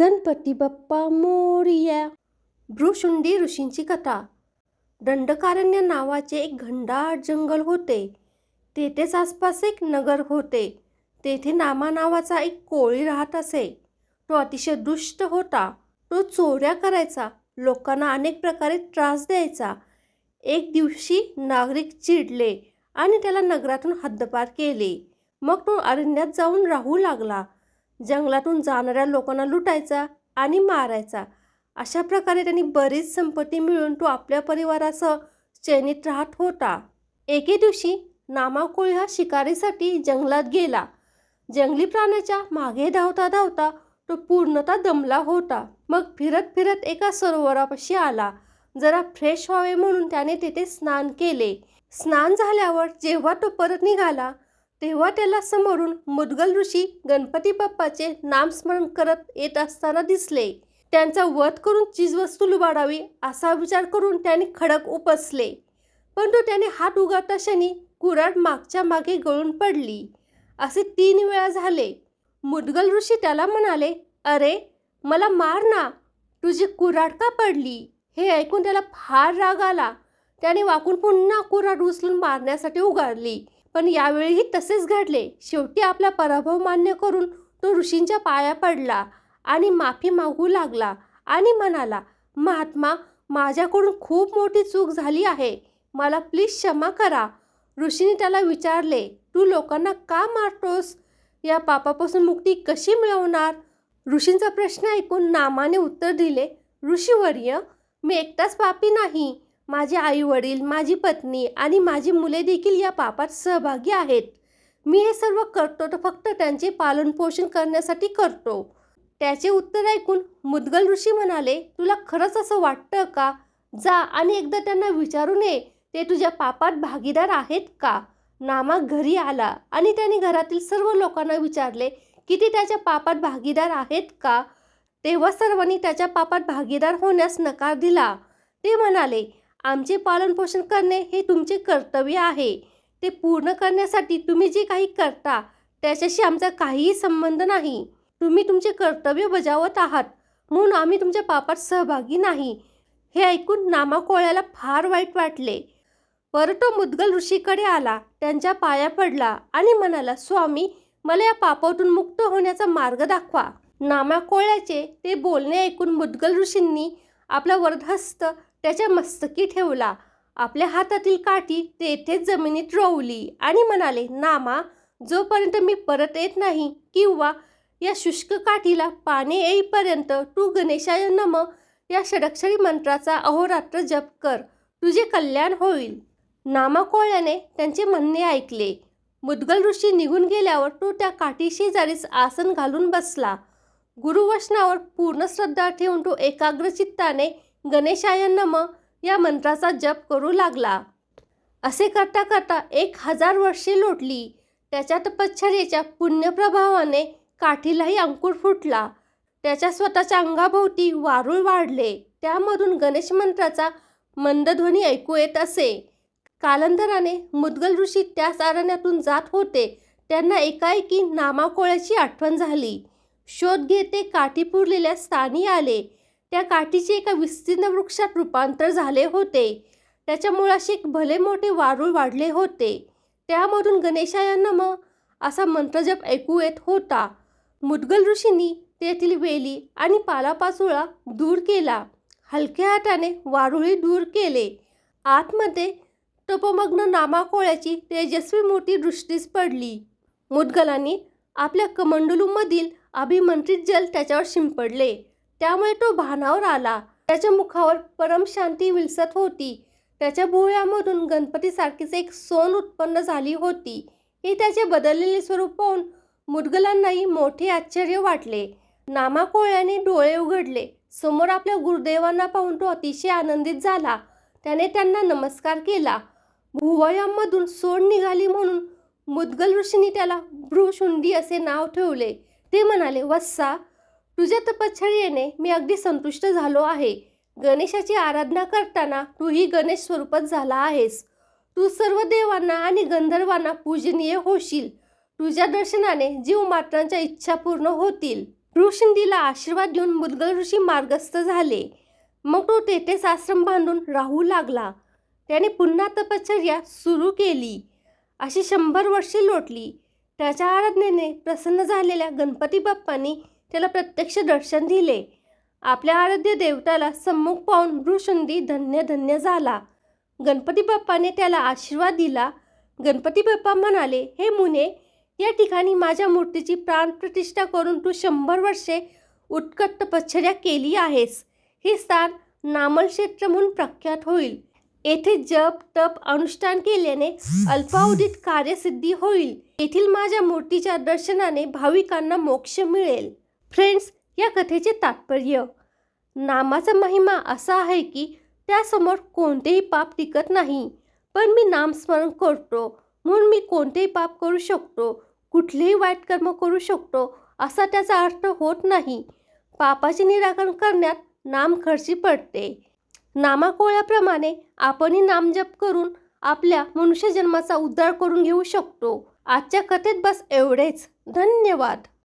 गणपती बाप्पा मोरया. भ्रुशुंडी ऋषींची कथा. दंडकारण्य नावाचे एक घंडाळ जंगल होते. तेथेच आसपास एक नगर होते. तेथे नामा नावाचा एक कोळी राहत असे. तो अतिशय दुष्ट होता. तो चोऱ्या करायचा. लोकांना अनेक प्रकारे त्रास द्यायचा. एक दिवशी नागरिक चिडले आणि त्याला नगरातून हद्दपार केले. मग तो अरण्यात जाऊन राहू लागला. जंगलातून जाणाऱ्या लोकांना लुटायचा आणि मारायचा. अशा प्रकारे त्यांनी बरीच संपत्ती मिळून तो आपल्या परिवारासह चैनीत राहत होता. एके दिवशी नामाकोळी हा शिकारीसाठी जंगलात गेला. जंगली प्राण्याच्या मागे धावता धावता तो पूर्णतः दमला होता. मग फिरत फिरत एका सरोवरापाशी आला. जरा फ्रेश व्हावे म्हणून त्याने तेथे स्नान केले. स्नान झाल्यावर जेव्हा तो परत निघाला तेव्हा त्याला समोरून मुदगल ऋषी गणपती बाप्पाचे नामस्मरण करत येत असताना दिसले. त्यांचा वध करून चीजवस्तू लुबाडावी असा विचार करून त्याने खडक उपसले. परंतु त्याने हात उगाता क्षणी कुऱ्हाड मागच्या मागे गळून पडली. असे तीन वेळा झाले. मुदगल ऋषी त्याला म्हणाले अरे मला मार ना. तुझी कुऱ्हाड का पडली? हे ऐकून त्याला फार राग आला. त्याने वाकून पुन्हा कुऱ्हाड उचलून मारण्यासाठी उगारली. पण यावेळीही तसेच घडले. शेवटी आपला पराभव मान्य करून तो ऋषींच्या पाया पडला आणि माफी मागू लागला आणि म्हणाला महात्मा माझ्याकडून खूप मोठी चूक झाली आहे. मला प्लीज क्षमा करा. ऋषीने त्याला विचारले तू लोकांना का मारतोस? या पापापासून मुक्ती कशी मिळवणार? ऋषींचा प्रश्न ऐकून नामाने उत्तर दिले ऋषीवर्य मी एकटाच पापी नाही. माझे आई वडील माझी पत्नी आणि माझी मुले देखील या पापात सहभागी आहेत. मी हे सर्व करतो तर फक्त त्यांचे पालनपोषण करण्यासाठी करतो. त्याचे उत्तर ऐकून मुदगल ऋषी म्हणाले तुला खरंच असं वाटतं का? जा आणि एकदा त्यांना विचारून ये ते तुझ्या पापात भागीदार आहेत का? नामा घरी आला आणि त्याने घरातील सर्व लोकांना विचारले की ते त्याच्या पापात भागीदार आहेत का? तेव्हा सर्वांनी त्याच्या पापात भागीदार होण्यास नकार दिला. ते म्हणाले आमचे पालनपोषण करणे हे तुमचे कर्तव्य आहे. ते पूर्ण करण्यासाठी तुम्ही जे काही करता त्याच्याशी आमचा काहीही संबंध नाही. तुम्ही तुमचे कर्तव्य बजावत आहात म्हणून आम्ही तुमच्या पापात सहभागी नाही. हे ऐकून नामाकोळ्याला फार वाईट वाटले. परत तो मुदगल ऋषीकडे आला त्यांच्या पाया पडला आणि म्हणाला स्वामी मला या पापातून मुक्त होण्याचा मार्ग दाखवा. नामाकोळ्याचे ते बोलणे ऐकून मुदगल ऋषींनी आपला वरदहस्त त्याच्या मस्तकी ठेवला. आपल्या हातातील काठी तेथेच जमिनीत रोवली आणि म्हणाले नामा जोपर्यंत मी परत येत नाही किंवा या शुष्क काठीला पाणी येईपर्यंत तू गणेशाय नम या षडक्षरी मंत्राचा अहोरात्र जप कर. तुझे कल्याण होईल. नामाकोळ्याने त्यांचे म्हणणे ऐकले. मुदगल ऋषी निघून गेल्यावर तो त्या काठीशेजारीच आसन घालून बसला. गुरुवचनावर पूर्ण श्रद्धा ठेवून तो एकाग्रचित्ताने गणेशाय नम या मंत्राचा जप करू लागला. असे करता करता एक हजार वर्षे लोटली. त्याच्या तपश्चर्याच्या पुण्यप्रभावाने काठीलाही अंकुर फुटला. त्याच्या स्वतःच्या अंगाभोवती वारूळ वाढले. त्यामधून गणेश मंत्राचा मंदध्वनी ऐकू येत असे. कालांतराने मुदगल ऋषी त्याच अरण्यातून जात होते. त्यांना एकाएकी नामाकोळ्याची आठवण झाली. शोध घेते काठी पुरलेल्या स्थानी आले. त्या काठीचे एका विस्तीर्ण वृक्षात रूपांतर झाले होते. त्याच्या मुळाशी एक भले मोठे वारूळ वाढले होते. त्यामधून गणेशाय नम असा मंत्रजप ऐकू येत होता. मुदगल ऋषींनी तेथील वेली आणि पालापाचोळा दूर केला. हलक्या हाताने वारुळी दूर केले. आतमध्ये तपमग्न नामाकोळ्याची तेजस्वी मोठी दृष्टीस पडली. मुदगलांनी आपल्या कमंडलूमधील अभिमंत्रित जल त्याच्यावर शिंपडले. त्यामुळे तो भानावर आला. त्याच्या मुखावर परमशांती विलसत होती. त्याच्या भुवयामधून गणपतीसारखीच एक सोन उत्पन्न झाली होती. हे त्याचे बदललेले स्वरूप पाहून मुदगलांनाही मोठे आश्चर्य वाटले. नामाकोळ्याने डोळे उघडले. समोर आपल्या गुरुदेवांना पाहून तो अतिशय आनंदित झाला. त्याने त्यांना नमस्कार केला. भुवयांमधून सोन निघाली म्हणून मुदगल ऋषींनी त्याला भ्रुशुंडी असे नाव ठेवले. ते म्हणाले वत्सा तुझ्या तपश्चर्येने मी अगदी संतुष्ट झालो आहे. गणेशाची आराधना करताना तूही गणेश स्वरूपात झाला आहेस. तू सर्व देवांना आणि गंधर्वांना पूजनीय होशील. तुझ्या दर्शनाने जीव मात्रांच्या इच्छा पूर्ण होतील. ऋषिंदीला आशीर्वाद देऊन मुदगल ऋषी मार्गस्थ झाले. मग तो तेथेच आश्रम बांधून राहू लागला. त्याने पुन्हा तपश्चर्या सुरू केली. अशी शंभर वर्षे लोटली. त्याच्या आराधनेने प्रसन्न झालेल्या गणपती बाप्पांनी त्याला प्रत्यक्ष दर्शन दिले. आपल्या आराध्य देवताला सम्मुख पाहून भृशुंदी धन्य धन्य झाला. गणपती बाप्पाने त्याला आशीर्वाद दिला. गणपती बाप्पा म्हणाले हे मुने या ठिकाणी माझ्या मूर्तीची प्राणप्रतिष्ठा करून तू शंभर वर्षे उत्कट तपश्चर्या केली आहेस. हे स्थान नामलक्षेत्र म्हणून प्रख्यात होईल. येथे जप तप अनुष्ठान केल्याने अल्पावधीत कार्यसिद्धी होईल. येथील माझ्या मूर्तीच्या दर्शनाने भाविकांना मोक्ष मिळेल. फ्रेंड्स या कथेचे तात्पर्य. नामाचा महिमा असा आहे की त्यासमोर कोणतेही पाप टिकत नाही. पण मी नामस्मरण करतो म्हणून मी कोणतेही पाप करू शकतो कुठलेही वाईट कर्म करू शकतो असा त्याचा अर्थ होत नाही. पापाचे निराकरण करण्यात नाम खर्ची पडते. नामाकोळ्याप्रमाणे आपणही नामजप करून आपल्या मनुष्य जन्माचा उद्धार करून घेऊ शकतो. आजच्या कथेत बस एवढेच. धन्यवाद.